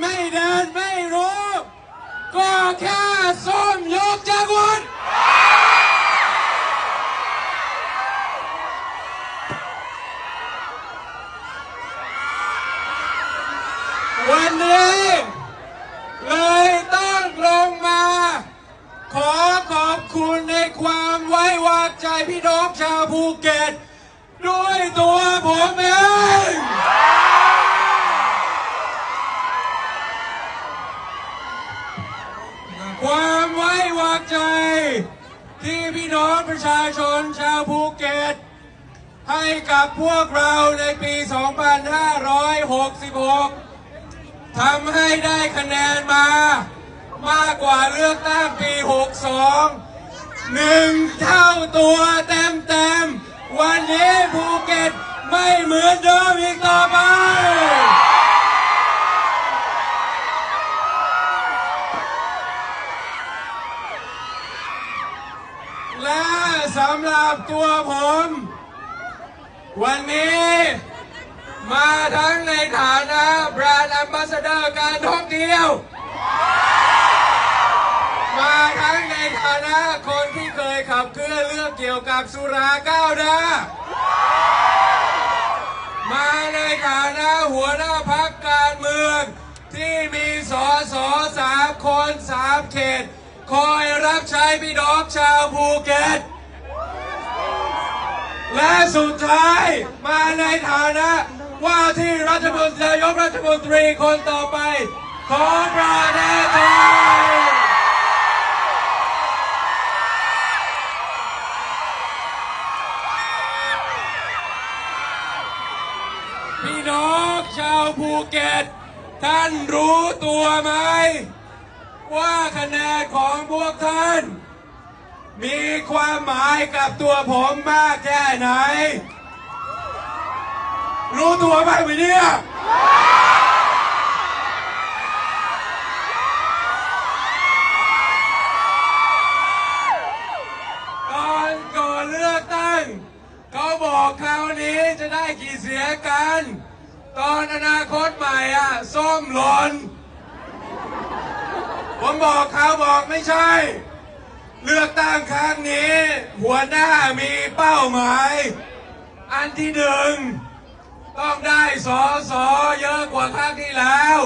ไม่เดินไม่รู้ ก็แค่ส้มยกจักรวรรดิวันนี้เลยต้องลงมา ขอขอบคุณในความไว้วางใจพี่น้องชาวภูเก็ต ด้วยตัวผมเอง ที่พี่น้องประชาชนชาวภูเก็ต ให้กับพวกเราในปี 2566 ทำให้ได้คะแนนมา มากกว่าเลือกตั้งปี 62 หนึ่งเท่าตัวเต็มเต็มๆวันนี้ภูเก็ตไม่เหมือนเดิมอีกต่อไป และสำหรับตัวผม วันนี้มาทั้งในฐานะแบรนด์ a อ b บ s สเดอร์การท่องเที่ยว มาทั้งในฐานะคนที่เคยขับเคลื่อนเรื่องเกี่ยวกับสุราก้าวหน้ามาในฐานะหัวหน้าพักการเมือง ที่มีสอสอสามคนสามเขต คอยรับใช้พี่น้องชาวภูเก็ต และสุดท้ายมาในฐานะ ว่าที่รัฐมนตรีนายกรัฐมนตรีคนต่อไป ของประเทศไทยพี่น้องชาวภูเก็ต ท่านรู้ตัวไหม ว่าคะแนนของพวกท่าน มีความหมายกับตัวผมมากแค่ไหน รู้ตัวไหมวันนี้ยตอนก่อนเลือกตั้งเขาบอกคราวนี้จะได้กี่เสียงกัน ตอนอนาคตใหม่อะส้มหล่น ผมบอกเขาบอกไม่ใช่ เลือกตั้งครั้งนี้ หัวหน้ามีเป้าหมาย อันที่หนึ่งต้องได้สอสอเยอะกว่าครั้งที่แล้ว